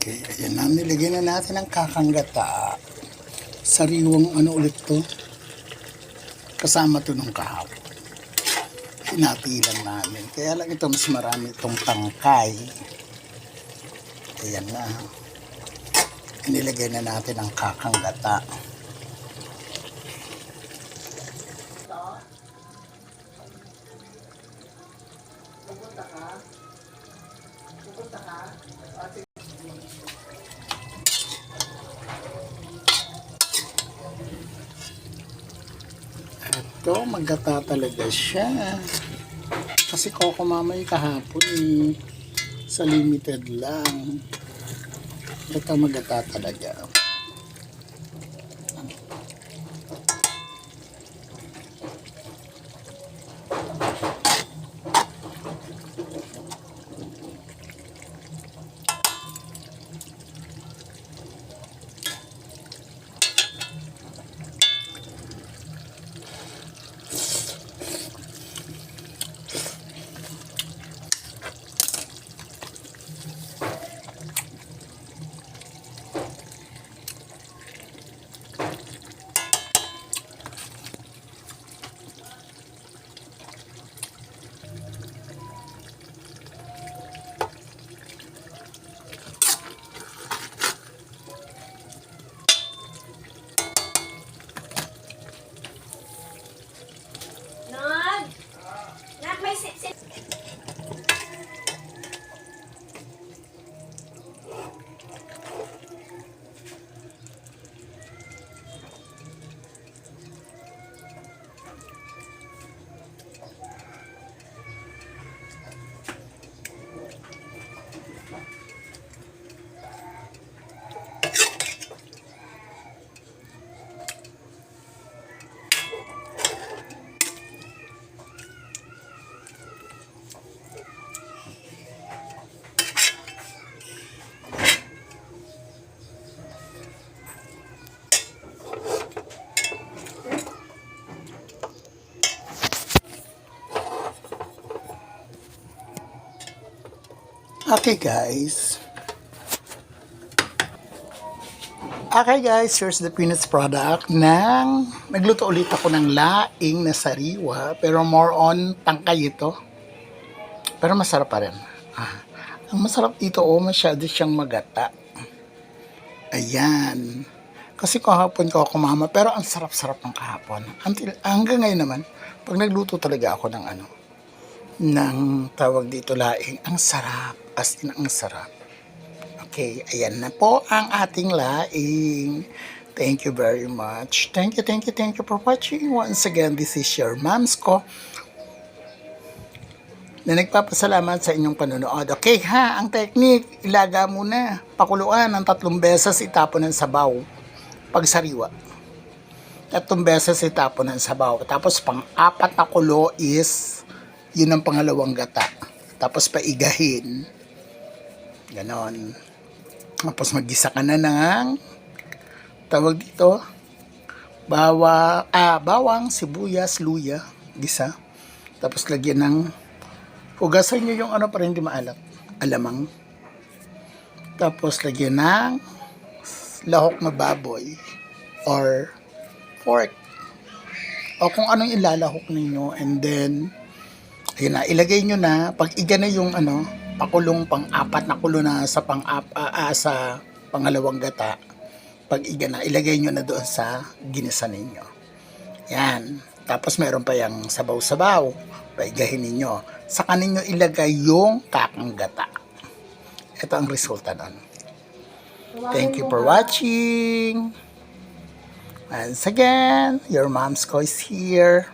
Yan na, nilagyan na natin ang kakanggata. Sariwang ano ulit to. Kasama to nung kahapon. Hinati lang namin. Kaya lang ito mas marami itong tangkay. Ayan na. Nilagay na natin ang kakanggata. Ito, magata talaga siya. Kasi Coco Mamay kahapon eh, sa limited lang. Ito magata talaga. Okay guys. Okay guys, here's the peanuts product ng nagluto ulit ako ng laing na sariwa pero more on tangkay ito. Pero masarap pa rin. Ah, ang masarap dito oh, masyado siyang magata. Ayan. Kasi kahapon ko ako mama, pero ang sarap-sarap ng kahapon. Until, hanggang ngayon naman, pag nagluto talaga ako ng ano, ng tawag dito laing, ang sarap. As in, ang sarap. Okay, ayan na po ang ating laing. Thank you very much. Thank you, thank you, thank you for watching. Once again, this is your Mams ko na nagpapasalamat sa inyong panonood. Okay ha, ang technique, ilaga muna. Pakuluan ng tatlong beses itapon ng sabaw. Pagsariwa. Tatlong beses itapon ng sabaw. Tapos pang-apat na kulo is, yun ang pangalawang gata. Tapos paigahin. Ganon. Tapos magisa ka na ng tawag dito bawa ah bawang sibuyas luya gisa tapos lagyan ng hugasan nyo yung ano para hindi maalat alamang tapos lagyan ng lahok na baboy or pork o kung anong ilalahok ninyo and then ayun na ilagay nyo na pag iga na yung ano pakulong pang apat na kulo na sa pang ap, ah, ah, sa pangalawang gata pag iga na ilagay nyo na doon sa ginisa ninyo. Yan. Tapos meron pa yung sabaw-sabaw paigahin ninyo. Saka ninyo ilagay yung kakang gata. Ito ang resulta nun. Thank you for watching. Once again your mom's ko is here